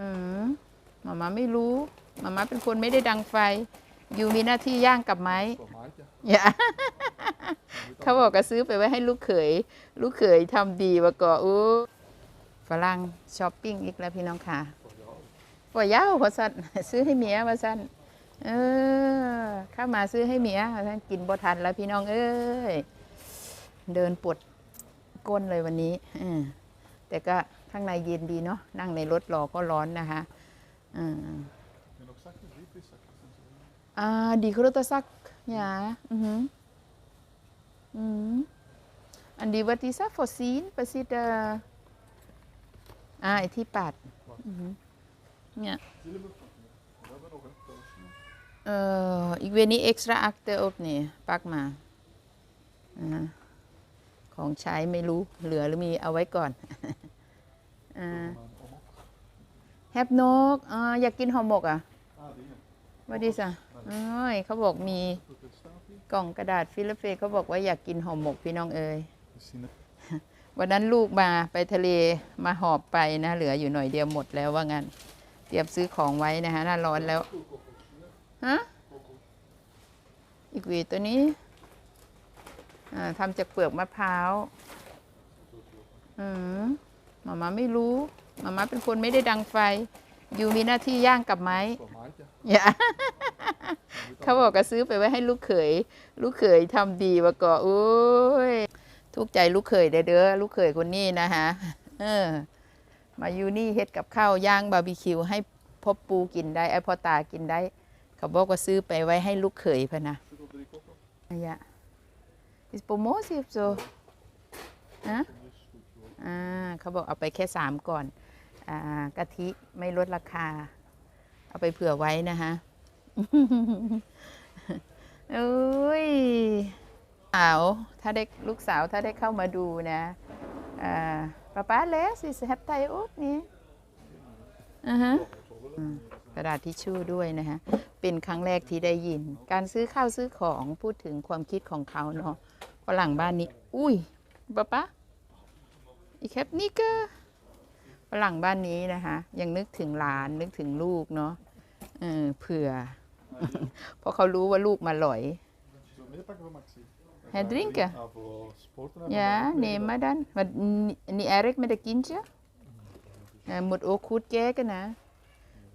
อืมมาม่าไม่รู้มาม่าเป็นคนไม่ได้ดังไฟ อยู่มีหน้าที่ย่างกับไม้ Voor maandje. อย่า เขาบอกก็ซื้อไปไว้ให้ลูกเขย ลูกเขยทำดีมาก่อนอู้ฝรั่งช้อปปิ้งอีกแล้วพี่น้องค่ะ Voor jou. ปล่อยยาวพอสั้น ซื้อให้เมียมาสั้นเออเข้ามาซื้อให้เมียว่าซั่นกินบ่ทันแล้วพี่น้องเอ้ยเดินปวดก้นเลยวันนี้อืมแต่ก็ ข้างในเย็นดีเนาะนั่งในรถรอก็ร้อนนะคะอืมอ่าดีครุตซัก ja mhm mhm en die wat is dat voorzien precies de อ่าไอที่ปัดอือหือเนี่ยเอ่ออีกเวนนี้เอ็กซ์ตร้าอักเตอร์อบนี่ปักมาอ่าของใช้ไม่รู้เหลือหรือมีเอาไว้ก่อน อ่า Om, eh, om op. แฮปนกอ่าอยากกินห่อหมกอะ Ah, die. hè. ว่าดิสอะเอ้ยเขาบอกมี Hoeveel staat die? กล่องกระดาษฟิลาเฟเขาบอกว่าอยากกินห่อหมกพี่น้องเอ้ย Misschien een วันนั้นลูกมาไปทะเลมาหอบไปนะ เหลืออยู่หน่อยเดียวหมดแล้วว่างั้นเตรียมซื้อของไว้นะฮะหน้าร้อนแล้วฮะอีกหวีตัวนี้อ่าทำจากเปลือกมะพร้าวอืม มาม่าไม่รู้มาม่าเป็นคนไม่ได้ดังไฟ อยู่มีหน้าที่ย่างกับไม้ voor maandje. อย่าเขาบอกก็ซื้อไปไว้ให้ลูกเขย ลูกเขยทำดีมาก่อนโอ้ย ทุกใจลูกเขยเด้อเด้อลูกเขยคนนี้นะฮะเออ มาอยู่นี่เฮ็ดกับข้าวย่างบาร์บีคิวให้พ่อปูกินได้ไอ้พ่อตากินได้ เขาบอกว่าซื้อไปไว้ให้ลูกเขยพะนะ Zit op drie koppen. อะยะ is promotie of zo ฮะ Dus goed, joh. อ่าเขาบอกเอาไปแค่สามก่อนอ่ากะทิไม่ลดราคา เอาไปเผื่อไว้นะฮะเอ้ยสาวถ้าได้ลูกสาวถ้าได้เข้ามาดูนะป้าป้าเลสสิแฮปไทโอ๊ตนี่อ่าฮะกระดาษทิชชู่ด้วยนะฮะ เป็นครั้งแรกที่ได้ยิน การซื้อข้าวซื้อของพูดถึงความคิดของเขาเนาะฝรั่งบ้านนี้ อุ้ยป้าป้า อีกแคปนี่ก็ฝรั่งบ้านนี้นะคะ ยังนึกถึงหลานนึกถึงลูกเนาะเออเผื่อ เพราะเขารู้ว่าลูกมาหลอย Zo meepakken voor Maxi. Het drinken? Ah, voor sporten. hebben we ยา nog เน meer, มมาดันมันนี่แอริกไม่ได้กินจ้ะเอ่อหมดโอคูดแก้กันนะ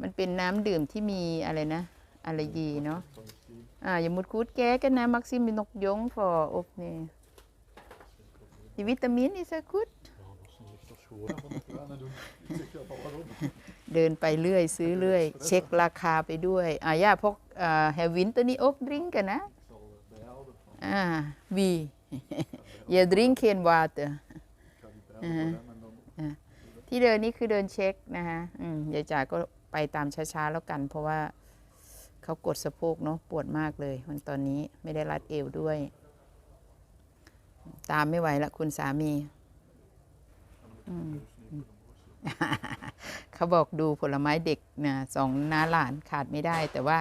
มันเป็นน้ำดื่มที่มีอะไรนะอะไรยีเนาะ อ่า อย่ามุดคูดแก้กันนะ มักซิมินกยงฟออบนี่ die vitamine is er goed Ja, dat is niet echt เดินไปเรื่อย ซื้อเรื่อย เช็คราคาไปด้วยอ่าย่าพกอ่าแฮวินตัวนี้อบดริงกันนะ Ik zal het bijhouden. อ่าวีอย่าดริงเคนวาเตอ Ik ga die bijhouden voor hem en dan ที่เดินนี่คือเดินเช็คนะคะอืมยายจ๋าก็ไปตามช้าๆแล้วกัน เพราะว่าเขากดสะโพกเนาะปวดมากเลยมันตอนนี้ไม่ได้รัดเอวด้วย ตามไม่ไหวละคุณสามีอืม เขาบอกดูผลไม้เด็กนะสองน้าหลานขาดไม่ได้ แต่ว่า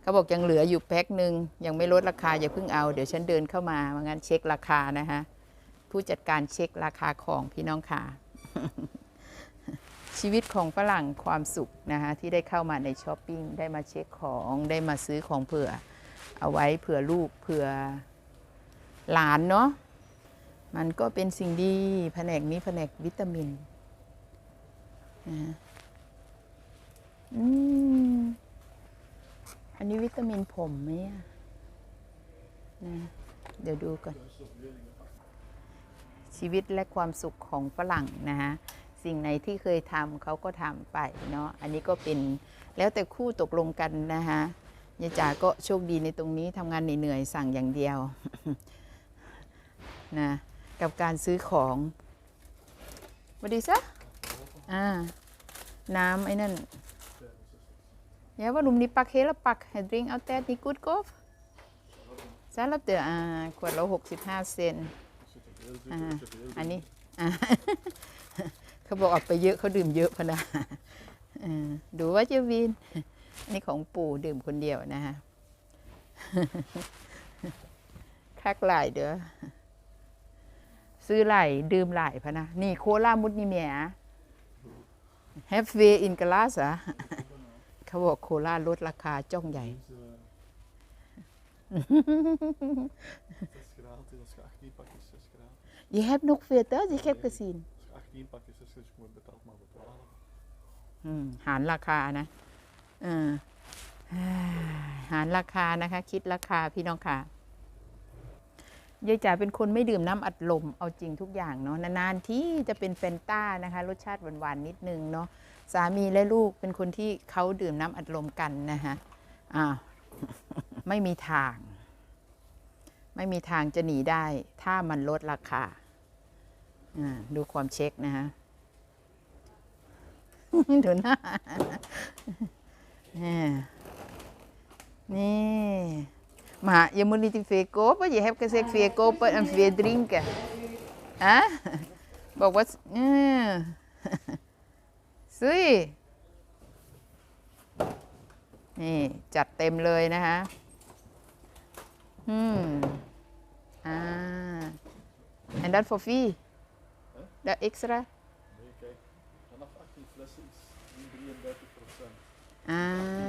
เขาบอกยังเหลืออยู่แพ็คหนึ่งยังไม่ลดราคาอย่าเพิ่งเอาเดี๋ยวฉันเดินเข้ามาว่างั้นเช็คราคานะคะผู้จัดการเช็คราคาของพี่น้องค่ะ ชีวิตของฝรั่งความสุขนะคะที่ได้เข้ามาในช้อปปิ้งได้มาเช็คของได้มาซื้อของเผื่อ เอาไว้เผื่อลูกเผื่อหลานเนาะ มันก็เป็นสิ่งดีแผนกนี้แผนกวิตามินนะฮะอืมอันนี้วิตามินผมไหมอะนะเดี๋ยวดูก่อน ชีวิตและความสุขของฝรั่งนะฮะสิ่งไหนที่เคยทำเขาก็ทำไปเนาะอันนี้ก็เป็นแล้วแต่คู่ตกลงกันนะฮะยายจ๋าก็โชคดีในตรงนี้ทำงานเหนื่อยๆสั่งอย่างเดียวนะ กับการซื้อของวัสดีซะอ่าน้ำไอ้นั่นอย่าว่าลุมนี้ปักเฮละปักให้ดริงเอาแต่นี่กูดกอฟซาลับเตออ่าขวดละหกสิบห้าเซน zit er heel Ah, zit er heel อันนี้อ่าเขาบอกออกไปเยอะเขาดื่มเยอะพนะอดูว่าจวินอันนี้ของปู่ดื่มคนเดียวนะฮะคักหลายเด้อ ซื้อไหลดื่มไหลพะนะ นี่โคลามุดนี่เมียแฮฟเวอินกลาสอะเขาบอกโคลาลดราคาจ้องใหญ่ Je hebt nog veel thuis, ik heb gezien. 18 pakjes, e e n หารราคานะหารราคานะคะ คิดราคาพี่น้องค่ะ ยายจ๋าเป็นคนไม่ดื่มน้ำอัดลม เอาจริงทุกอย่างเนาะนานๆที่จะเป็นเฟนต้านะคะ รสชาติหวานๆนิดนึงเนาะสามีและลูกเป็นคนที่เขาดื่มน้ำอัดลมกันนะคะอ่าวไม่มีทาง ไม่มีทางจะหนีได้ ถ้ามันลดราคาอ่าดูความเช็คนะคะดูหน้านี่ นี่มาje moet niet te veel kopen je hebt gezegd veel kopen en veel drinken อะบอกว่าเออ ซุยนี่ จัดเต็มเลยนะคะอืมอ่า and that for free that extra Nee, kijk, vanaf 18 flessen is nu 33 procent. อ่า อ่า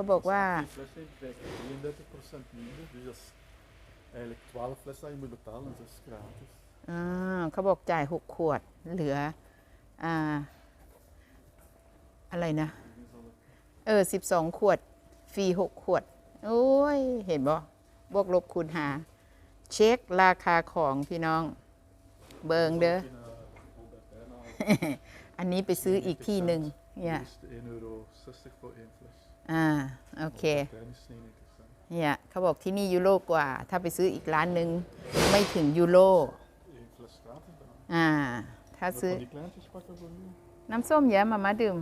เขาบอกว่า10 flessen krijg je 33 procent minder. Dus dat is eigenlijk 12 flessen dat je moet betalen, 6 gratis. อ่าเขาบอกจ่ายหกขวดเหลืออ่าอะไรนะ Die zal het เออสิบสองขวด ฟรีหกขวด โอ้ย เห็นบ่บวกลบคูณหาเช็คราคาของพี่น้อง เบิงเด้อ in uh, Albert Heijn halen. อันนี้ไปซื้ออีกที่หนึ่งเนี่ย Dus 1,60 euro voor 1 fles. อ่าโอเค Albert Heijn is 99 cent. เนี่ยเขาบอกที่นี่ยูโรกว่า ถ้าไปซื้ออีกร้านหนึ่งไม่ถึงยูโร1 fles gratis dan. อ่า ถ้า Moet ซื้อ van die kleintjes pakken voor nu. น้ำส้มแย้มมาม่าดื่ม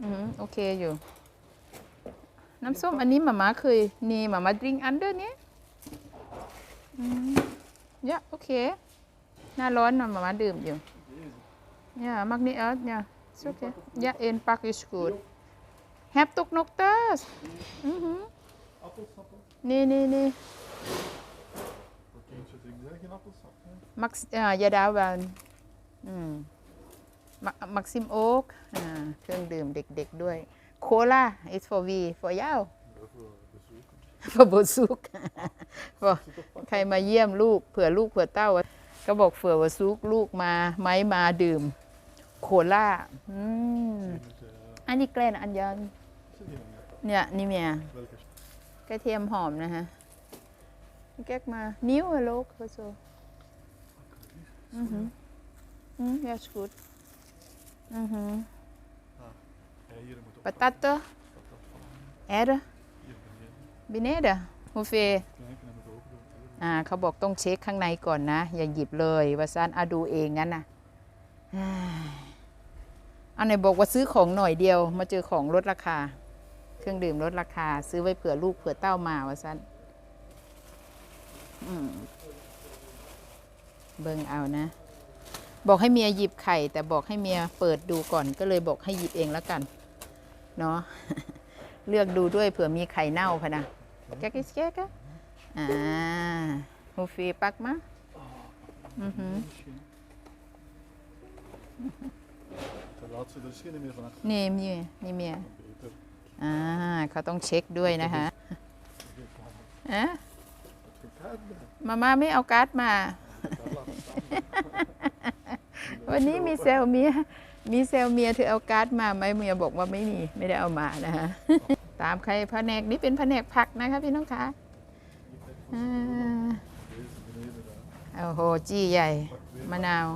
อือหือโอเคอยู่ น้ำส้มอันนี้มาม่าเคยนี่มาม่าดื่มอันเดอร์นี้อืมยะโอเค หน้าร้อนมาม่าดื่มอยู่ Deze. ยะมักนี่เอสยะโอเคยะเอ็นปัก is good heb toch nog thuis อือหือ Appelsappen. นี่นี่นี่ Voor kindjes drinken zij geen appelsap. hè? มักอ่ายาดาวแวนมักมักซิมโอ๊กเครื่องดื่มเด็กๆด้วยโคลา is for we for ยาว Ja, voor bezoeken. พระบุซุกใครมาเยี่ยมลูกเผื่อลูกเผื่อเต้า ก็บอกเผื่อว่าซุกลูกมาไม้มาดื่ม โคล่าอืมอันนี้แกล้นอันยัง เนี่ยนี่เมียกระเทียมหอมนะฮะแก๊กมา นิ้วอะโลกโซอือหืออืม yes good อือหือ Ja, hier moet ook ปาตัตเตอ patat van. แอด Hier beneden. บิเนดอะฮูเฟอ่าเขาบอกต้องเช็คข้างในก่อนนะ อย่าหยิบเลยว่าซานอาดูเองงั้นนะอ่าอันไหนบอกว่าซื้อของหน่อยเดียว มาเจอของลดราคา เครื่องดื่มลดราคา ซื้อไว้เผื่อลูกเผื่อเต้ามาว่าซันอืมเบิ่งเอานะ บอกให้เมียหยิบไข่ แต่บอกให้เมียเปิดดูก่อน ก็เลยบอกให้หยิบเองแล้วกัน เนาะเลือกดูด้วยเผื่อมีไข่เน่าพะนะแก๊กอิสแก๊กอะอ่าฮูฟีปักมาอือหือ Misschien. De laatste, er is geen meer van achter. นี่มีนี่เมีย Beter. อ่าเขาต้องเช็คด้วยนะคะ Geen kaart. อะ Geen kaart bij. มาม่าไม่เอาการ์ดมา Daar laten staan. วันนี้มีเซลเมีย มีเซลเมียเธอเอาการ์ดมาไหมเมียบอกว่าไม่มี ไม่ได้เอามานะคะตามใครแผนกนี้เป็นแผนกผักนะคะพี่น้องคะอ่า Deze beneden daar. โอ้โหจี้ใหญ่ มะนาว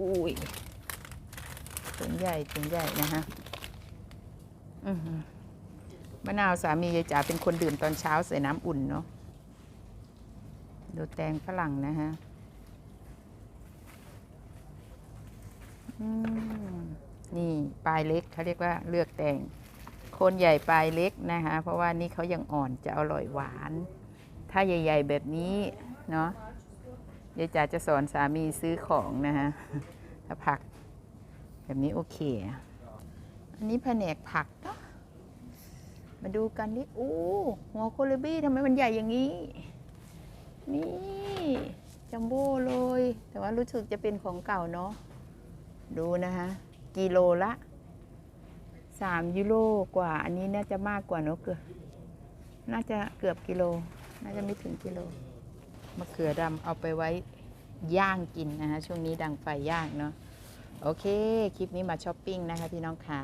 อุ้ยถุงใหญ่ถุงใหญ่นะฮะอื้อหือ มะนาวสามียายจ๋าเป็นคนดื่มตอนเช้าใส่น้ำอุ่นเนาะดูแตงฝรั่งนะฮะนี่ปลายเล็กเขาเรียกว่าเลือกแตงคนใหญ่ปลายเล็กนะคะเพราะว่านี่เขายังอ่อนจะอร่อยหวาน ถ้าใหญ่ ๆ แบบนี้เนาะยายจ๋าจะสอนสามีซื้อของนะฮะถ้าผัก แบบนี้โอเค อันนี้แผนกผักเนาะมาดูกันดิโอ้หัวโคลบี้ทำไมมันใหญ่อย่างนี้ นี่จัมโบ้เลย แต่ว่ารู้สึกจะเป็นของเก่าเนาะดูนะคะกิโลละสามยูโรกว่า อันนี้น่าจะมากกว่าเนอะเกือบน่าจะเกือบกิโล น่าจะไม่ถึงกิโลมะเขือดำเอาไปไว้ย่างกินนะคะช่วงนี้ดังไฟย่างเนาะ โอเค คลิปนี้มาช้อปปิ้งนะคะพี่น้องค่ะ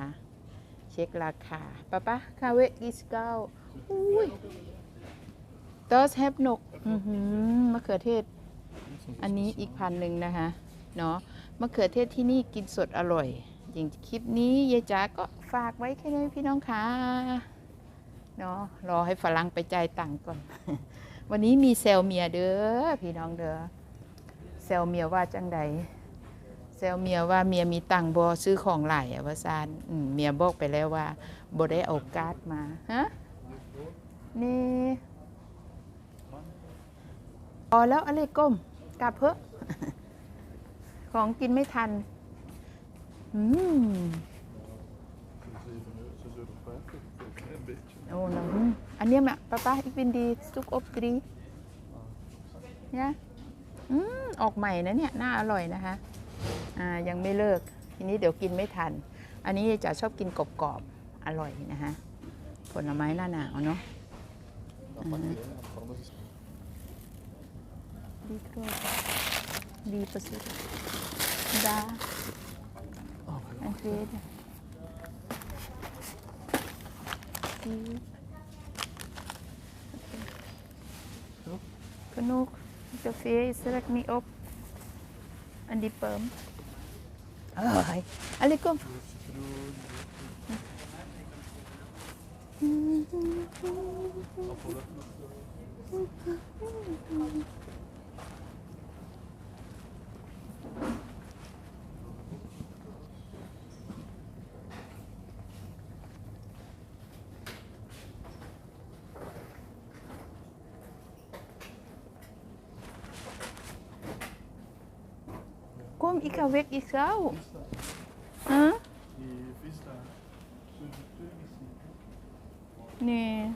เช็คราคาป้าป้าคาเวกิสเก้าอุ้ยตอสแฮปนกมะเขือเทศ อันนี้อีกพันหนึ่งนะคะ เนาะมะเขือเทศที่นี่กินสดอร่อยจริงคลิปนี้ยายจ๋าก็ฝากไว้แค่นี้พี่น้องค่ะเนาะรอให้ฝรั่งไปจ่ายตังค์ก่อน วันนี้มีเซลเมียเด้อพี่น้องเด้อเซลเมียว่าจังใด ซลเมียว่าเมียมีตังบอซื้อของหลายอะว่าซานเมียบอกไปแล้วว่าบได้เอาการ์ดมาฮะนี่พอแล้วอะไรก้มกลับเพอะของกินไม่ทันอืมโอ้นอันนี้แม่ป้าป้าอีกบินดีซุกอบกรีเนี่ยอืมออกใหม่นะเนี่ย น่าอร่อยนะคะ ยังไม่เลิก ทีนี้เดี๋ยวกินไม่ทัน อันนี้จะชอบกินกรอบๆอร่อยนะคะผลไม้หน้าหนาวเนาะดีกรอบดีประสิทธิ์ดาอันเฟสดีกนุกกาแฟอิสระมีอบอันดีเปิม เอ้ ยอะไรก็ Kom, ik ga weg, ik zou. Huh? die vis daar. Zullen we twee misschien? Nee.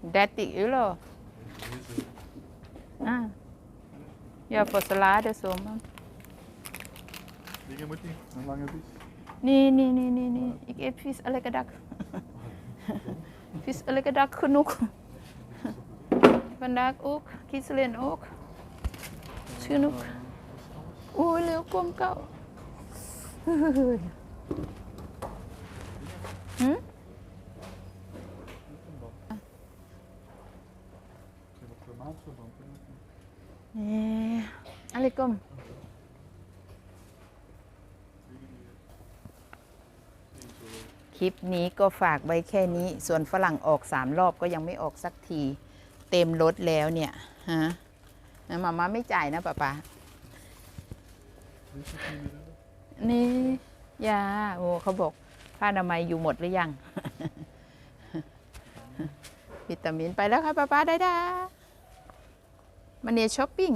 30 euro. Deze. Ah. Ja, voor salade zo, man. Dingen moet niet, een lange vis. Nee, nee, nee, nee, nee. Ik eet vis elke dag. vis elke dag genoeg. Vandaag ook, gisteren ook. Is genoeg. Oeh, leeuw, kom kou. hm? Ik heb er een maand verband. hè. Nee. Allee, kom. คลิปนี้ก็ฝากไว้แค่นี้ ส่วนฝรั่งออกสามรอบก็ยังไม่ออกสักที เต็มรถแล้วเนี่ย ฮะนะมาม่าไม่จ่ายนะป๊าป๊า Deze is niet meer hebben. นี่ยาโอ้เขาบอกผ้าอนามัยอยู่หมดหรือยัง วิตามินไปแล้วค่ะป้าป๊าได้ดามาเนียช้อปปิ้ง